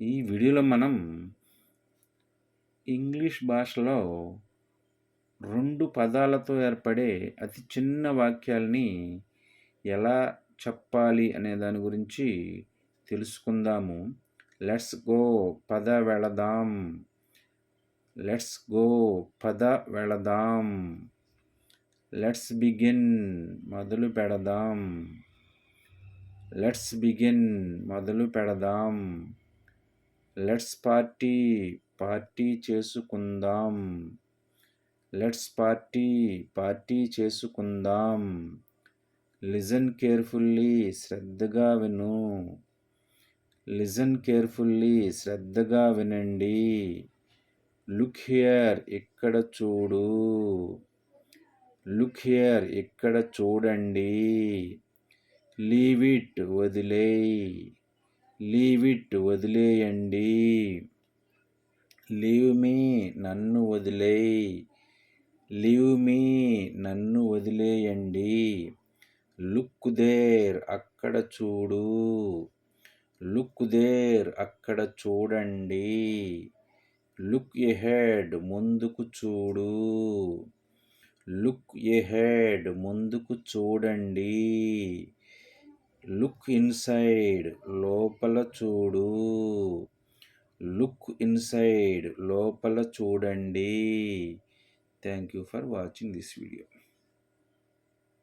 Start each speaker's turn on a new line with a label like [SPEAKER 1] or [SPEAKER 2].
[SPEAKER 1] ఈ వీడియోలో మనం ఇంగ్లీష్ భాషలో రెండు పదాలతో ఏర్పడే అతి చిన్న వాక్యాల్ని ఎలా చెప్పాలి అనే దాని గురించి తెలుసుకుందాము. లెట్స్ గో పద వెళదాం. లెట్స్ గో పద వెళదాం. లెట్స్ బిగిన్ మొదలు పెడదాం. లెట్స్ బిగిన్ మొదలు పెడదాం. లెట్స్ పార్టీ పార్టీ చేసుకుందాం. లెట్స్ పార్టీ పార్టీ చేసుకుందాం. లిజన్ కేర్ఫుల్లీ శ్రద్ధగా విను. లిజన్ కేర్ఫుల్లీ శ్రద్ధగా వినండి. లుక్ హియర్ ఇక్కడ చూడు. లుక్ హియర్ ఇక్కడ చూడండి. లీవ్ ఇట్ వదిలేయ్. లీవ్ ఇట్ వదిలేయండి. లీవ్ మీ నన్ను వదిలేయ్. లీవ్ మీ నన్ను వదిలేయండి. లుక్ దేర్ అక్కడ చూడు. లుక్ దేర్ అక్కడ చూడండి. లుక్ ఎహెడ్ ముందుకు చూడు. లుక్ ఎహెడ్ ముందుకు చూడండి. లుక్ ఇన్సైడ్ లోపల చూడు. లుక్ ఇన్సైడ్ లోపల చూడండి. Thank you for watching this video.